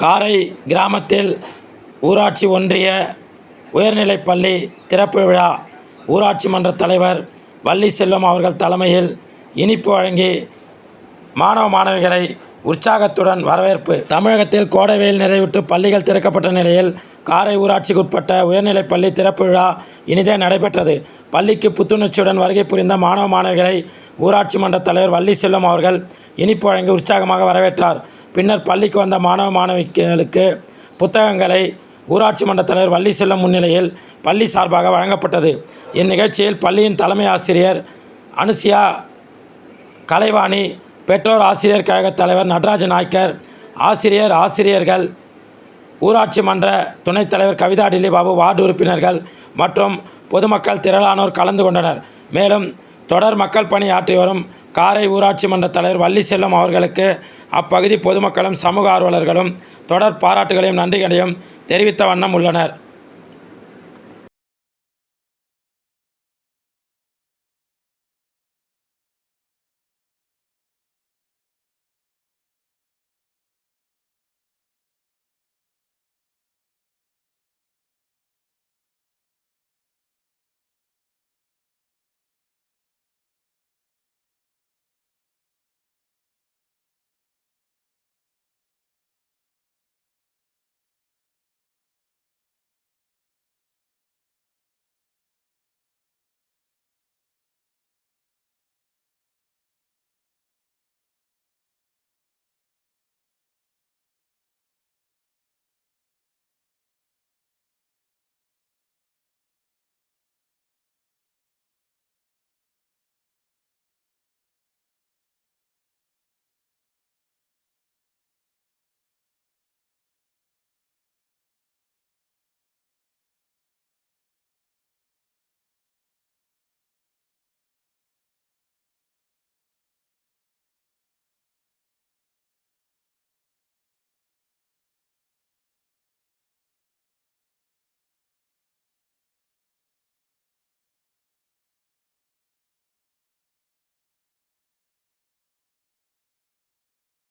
காரை கிராமத்தில் ஊராட்சி ஒன்றிய உயர்நிலைப்பள்ளி திறப்பு விழா ஊராட்சி மன்ற தலைவர் வள்ளி செல்வம் அவர்கள் தலைமையில் இனிப்பு வழங்கி மாணவ மாணவிகளை உற்சாகத்துடன் வரவேற்பு. தமிழகத்தில் கோடை வெயில் நிறைவுற்று பள்ளிகள் திறக்கப்பட்ட நிலையில் காரை ஊராட்சிக்குட்பட்ட உயர்நிலைப்பள்ளி திறப்பு விழா இனிதே நடைபெற்றது. பள்ளிக்கு புத்துணர்ச்சியுடன் வருகை புரிந்த மாணவ மாணவிகளை ஊராட்சி மன்ற தலைவர் வள்ளி செல்வம் அவர்கள் இனிப்பு வழங்கி உற்சாகமாக வரவேற்றார். பின்னர் பள்ளிக்கு வந்த மாணவ மாணவிகளுக்கு புத்தகங்களை ஊராட்சி மன்ற தலைவர் வள்ளி செல்லம் முன்னிலையில் பள்ளி சார்பாக வழங்கப்பட்டது. இந்நிகழ்ச்சியில் பள்ளியின் தலைமை ஆசிரியர் அனுசியா கலைவாணி பெற்றோர் ஆசிரியர் கழக தலைவர் நடராஜ நாயக்கர் ஆசிரியர் ஆசிரியர்கள் ஊராட்சி மன்ற துணைத் தலைவர் கவிதா டில்லிபாபு வார்டு உறுப்பினர்கள் மற்றும் பொதுமக்கள் திரளானோர் கலந்து கொண்டனர். மேலும் தொடர் மக்கள் பணி ஆற்றி வரும் காரை ஊராட்சி மன்ற தலைவர் வள்ளி செல்லும் அவர்களுக்கு அப்பகுதி பொதுமக்களும் சமூக ஆர்வலர்களும் தொடர் பாராட்டுகளையும் நன்றிகளையும் தெரிவித்த வண்ணம் உள்ளனர்.